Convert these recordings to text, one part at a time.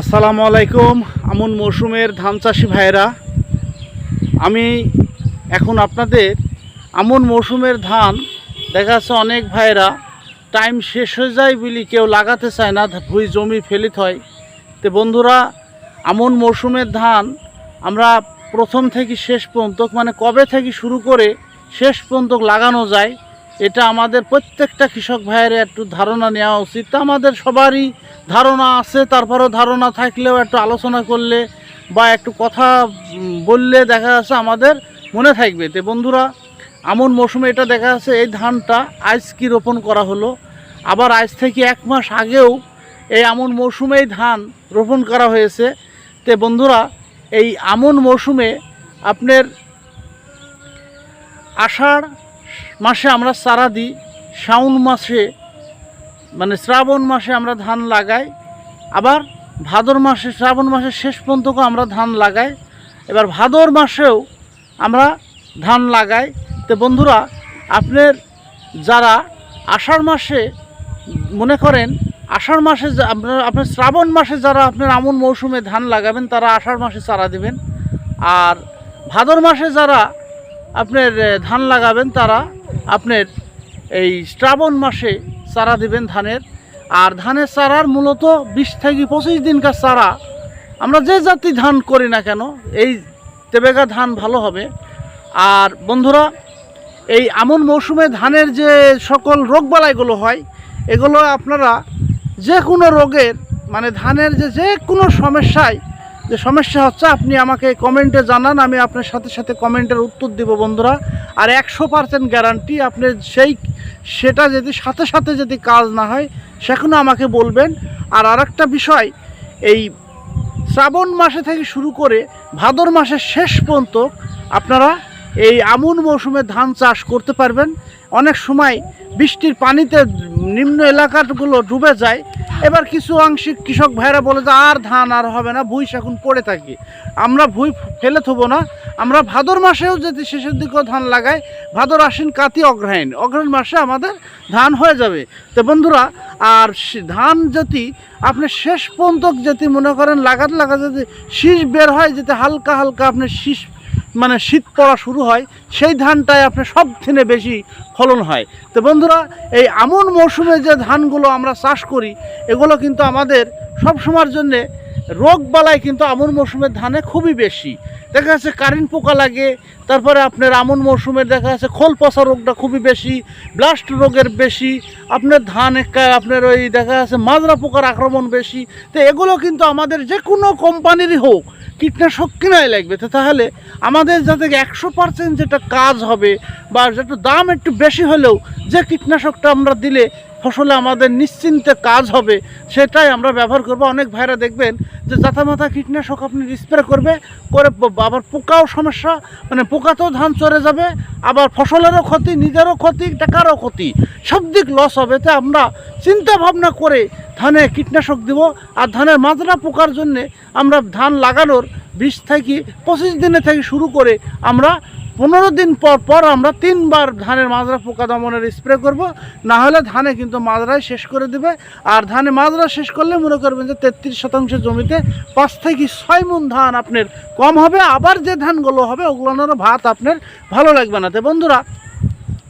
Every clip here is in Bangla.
আসসালামু আলাইকুম, আমন মৌসুমের ধান চাষি ভাইয়েরা। আমি এখন আপনাদের আমন মৌসুমের ধান, দেখা যাচ্ছে অনেক ভাইয়েরা, টাইম শেষ হয়ে যায় বলি কেউ লাগাতে চায় না, ভুই জমি ফেলিত হয় তো বন্ধুরা, আমন মৌসুমের ধান আমরা প্রথম থেকে শেষ পর্যন্ত মানে কবে থেকে শুরু করে শেষ পর্যন্ত লাগানো যায় এটা আমাদের প্রত্যেকটা কৃষক ভাইয়ের একটু ধারণা নেওয়া উচিত। আমাদের সবারই ধারণা আছে, তারপরেও ধারণা থাকলেও একটু আলোচনা করলে বা একটু কথা বললে দেখা যাচ্ছে আমাদের মনে থাকবে। তো বন্ধুরা, আমন মৌসুমে এটা দেখা যাচ্ছে এই ধানটা আজ কি রোপণ করা হলো? আবার আজ থেকে এক মাস আগেও এই আমন মৌসুমেই ধান রোপণ করা হয়েছে। তে বন্ধুরা, এই আমন মৌসুমে আপনার আষাঢ় মাসে আমরা চারা দিই শ্রাবণ মাসে মানে শ্রাবণ মাসে আমরা ধান লাগাই, আবার ভাদর মাসে, শ্রাবণ মাসের শেষ পর্যন্ত আমরা ধান লাগাই, এবার ভাদর মাসেও আমরা ধান লাগাই। তো বন্ধুরা, আপনার যারা আষাঢ় মাসে মনে করেন, আষাঢ় মাসে আপনার আপনার শ্রাবণ মাসে যারা আপনার আমন মৌসুমে ধান লাগাবেন, তারা আষাঢ় মাসে চারা দিবেন। আর ভাদর মাসে যারা আপনার ধান লাগাবেন তারা, আপনার এই শ্রাবণ মাসে চারা দিবেন ধানের। আর ধানের চারার মূলত বিশ থেকে পঁচিশ দিনকার চারা। আমরা যে জাতি ধান করি না কেন, এই তেবেগা ধান ভালো হবে। আর বন্ধুরা, এই আমন মৌসুমে ধানের যে সকল রোগবালাইগুলো হয়, এগুলো আপনারা যে কোনো রোগের মানে ধানের যে যে কোনো সমস্যায় যে সমস্যা হচ্ছে, আপনি আমাকে কমেন্টে জানান, আমি আপনার সাথে সাথে কমেন্টের উত্তর দিব বন্ধুরা। আর একশো পার্সেন্ট গ্যারান্টি আপনি সেই সেটা যদি সাথে সাথে যদি কাজ না হয় সেখানে আমাকে বলবেন। আর আরেকটা বিষয়, এই শ্রাবণ মাসে থেকে শুরু করে ভাদর মাসের শেষ পর্যন্ত আপনারা এই আমন মৌসুমে ধান চাষ করতে পারবেন। অনেক সময় বৃষ্টির পানিতে নিম্ন এলাকাগুলো ডুবে যায় এবার কিছু আংশিক কৃষক ভাইরা বলে যে আর ধান আর হবে না, ভুই এখন পড়ে থাকি। আমরা ভুই ফেলে থবো না। আমরা ভাদর মাসেও যদি শেষের দিকেও ধান লাগাই, ভাদর আশ্বিন কাতি অগ্রহায়ণ। অগ্রহায়ণ মাসে আমাদের ধান হয়ে যাবে। তো বন্ধুরা, আর ধান যদি আপনি শেষ পর্যন্ত যদি মনে করেন লাগাতে লাগাতে যদি শীষ বের হয়, যদি হালকা হালকা আপনি শীষ মানে শীত পড়া শুরু হয়, সেই ধানটাই আপনার সব থেকে বেশি ফলন হয়। তো বন্ধুরা, এই আমন মৌসুমে যে ধানগুলো আমরা চাষ করি, এগুলো কিন্তু আমাদের সব সময়ের জন্যে রোগ বালাই কিন্তু আমন মৌসুমের ধানে খুবই বেশি। দেখা যাচ্ছে কারেন্ট পোকা লাগে, তারপরে আপনার আমন মৌসুমের দেখা যাচ্ছে খোল পচা রোগটা খুবই বেশি ব্লাস্ট রোগের বেশি, আপনার ধান আপনার ওই দেখা যাচ্ছে মাজরা পোকার আক্রমণ বেশি। তো এগুলো কিন্তু আমাদের যে কোনো কোম্পানিরই হোক, কীটনাশক কিনাই লাগবে। তো তাহলে আমাদের যাতে একশো পার্সেন্ট যেটা কাজ হবে বা যেটা দাম একটু বেশি হলেও যে কীটনাশকটা আমরা দিলে ফসলে আমাদের নিশ্চিন্তে কাজ হবে, সেটাই আমরা ব্যবহার করব। অনেক ভাইরা দেখবেন যে জাতামাতা কীটনাশক আপনি স্প্রে করবে, করে আবার পোকাও সমস্যা মানে পোকাতেও ধান চড়ে যাবে, আবার ফসলেরও ক্ষতি, নিজেরও ক্ষতি, টাকারও ক্ষতি, সব দিক লস হবে। তো আমরা চিন্তা ভাবনা করে ধানে কীটনাশক দিব, আর ধানের মাজরা পোকার জন্যে আমরা ধান লাগানোর বিশ থেকে পঁচিশ দিনে থেকে শুরু করে আমরা পনেরো দিন পর পর আমরা তিনবার ধানের মাজরা পোকা দমনের স্প্রে করব। না হলে ধানে কিন্তু মাজরাই শেষ করে দেবে। আর ধানে মাজরা শেষ করলে মনে করবেন যে তেত্রিশ শতাংশ জমিতে পাঁচ থেকে ছয় মন ধান আপনার কম হবে। আবার যে ধানগুলো হবে, ওগুলোরও ভাত আপনার ভালো লাগবে না। তো বন্ধুরা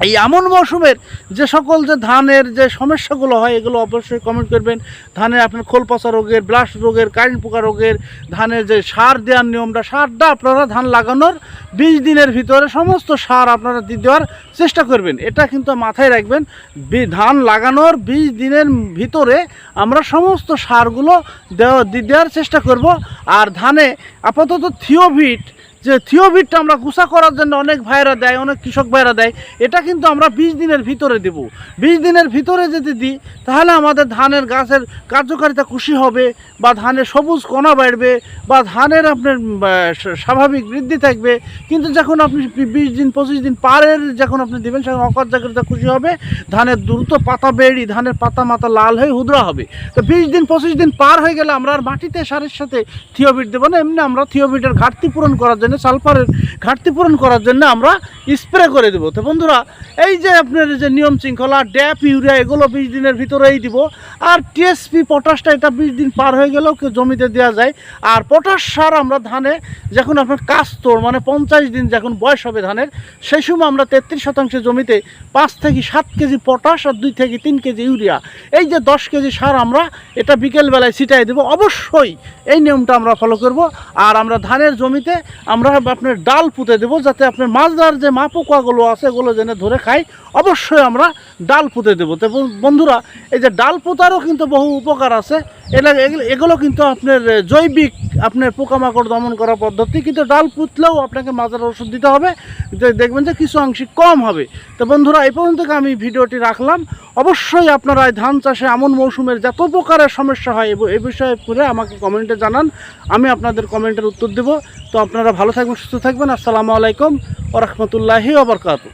এই এমন মৌসুমের যে সকল যে ধানের যে সমস্যাগুলো হয়, এগুলো অবশ্যই কমেন্ট করবেন। ধানের আপনার খোল পচা রোগের ব্লাস্ট রোগের, কারেন্ট পোকা রোগের, ধানের যে সার দেওয়ার নিয়মটা, সারটা আপনারা ধান লাগানোর বিশ দিনের ভিতরে সমস্ত সার আপনারা দিয়ে দেওয়ার চেষ্টা করবেন। এটা কিন্তু মাথায় রাখবেন ধান লাগানোর বিশ দিনের ভিতরে আমরা সমস্ত সারগুলো দেওয়া দেওয়ার চেষ্টা করব। আর ধানে আপাতত থিওভিট যে থিওভিটটা আমরা গুছা করার জন্য অনেক ভাইরা দেয়, অনেক কৃষক ভাইরা দেয়, এটা কিন্তু আমরা বিশ দিনের ভিতরে দেব। বিশ দিনের ভিতরে যদি দিই, তাহলে আমাদের ধানের গাছের কার্যকারিতা খুশি হবে বা ধানের সবুজ কণা বাড়বে বা ধানের আপনার স্বাভাবিক বৃদ্ধি থাকবে। কিন্তু যখন আপনি বিশ দিন, পঁচিশ দিন পারের যখন আপনি দেবেন, সেখন অকার্যকারিতা খুশি হবে, ধানের দ্রুত পাতা বেড়ি, ধানের পাতা মাথা লাল হয়ে হুদরা হবে। তো বিশ দিন, পঁচিশ দিন পার হয়ে গেলে আমরা আর মাটিতে সারের সাথে থিওবিট দেবো না, এমনি আমরা থিওবিটের ঘাটতি পূরণ করার জন্য জন্য সালফারের ঘাটতি পূরণ করার জন্য আমরা স্প্রে করে দেবো। তো বন্ধুরা, এই যে আপনার যে নিয়ম শৃঙ্খলা, ড্যাপ, ইউরিয়া, এগুলো বিশ দিনের ভিতরেই দিব। আর টিএসপি, পটাশটা এটা বিশ দিন পার হয়ে গেলেও কেউ জমিতে দেওয়া যায়। আর পটাশ সার আমরা ধানে যখন আপনার কাস্তর মানে পঞ্চাশ দিন যখন বয়স হবে ধানের, সেই সময় আমরা তেত্রিশ শতাংশ জমিতে পাঁচ থেকে সাত কেজি পটাশ আর দুই থেকে তিন কেজি ইউরিয়া। এই যে দশ কেজি সার আমরা এটা বিকেলবেলায় ছিটাই দেবো। অবশ্যই এই নিয়মটা আমরা ফলো করব। আর আমরা ধানের জমিতে আমরা আপনার ডাল পুঁতে দেবো যাতে আপনার মাছ ধরার যে মা পোকাগুলো আছে, এগুলো যেন ধরে খাই, অবশ্যই আমরা ডাল পুঁতে দেবো। তো বন্ধুরা, এই যে ডাল পোঁতারও কিন্তু বহু উপকার আছে। এগুলো কিন্তু আপনার জৈবিক আপনার পোকামাকড় দমন করার পদ্ধতি, কিন্তু ডাল পুঁতলেও আপনাকে মাজার ওষুধ দিতে হবে। যে- দেখবেন যে কিছু আংশিক কম হবে। তো বন্ধুরা, এই পর্যন্ত আমি ভিডিওটি রাখলাম। অবশ্যই আপনারা এই ধান চাষে এমন মৌসুমের যত প্রকারের সমস্যা হয়, এ- এই বিষয়ে করে আমাকে কমেন্টে জানান। আমি আপনাদের কমেন্টের উত্তর দেব। তো আপনারা ভালো থাকবেন, সুস্থ থাকবেন। আসসালামু আলাইকুম ওরহমতুল্লাহি ওবরকাতু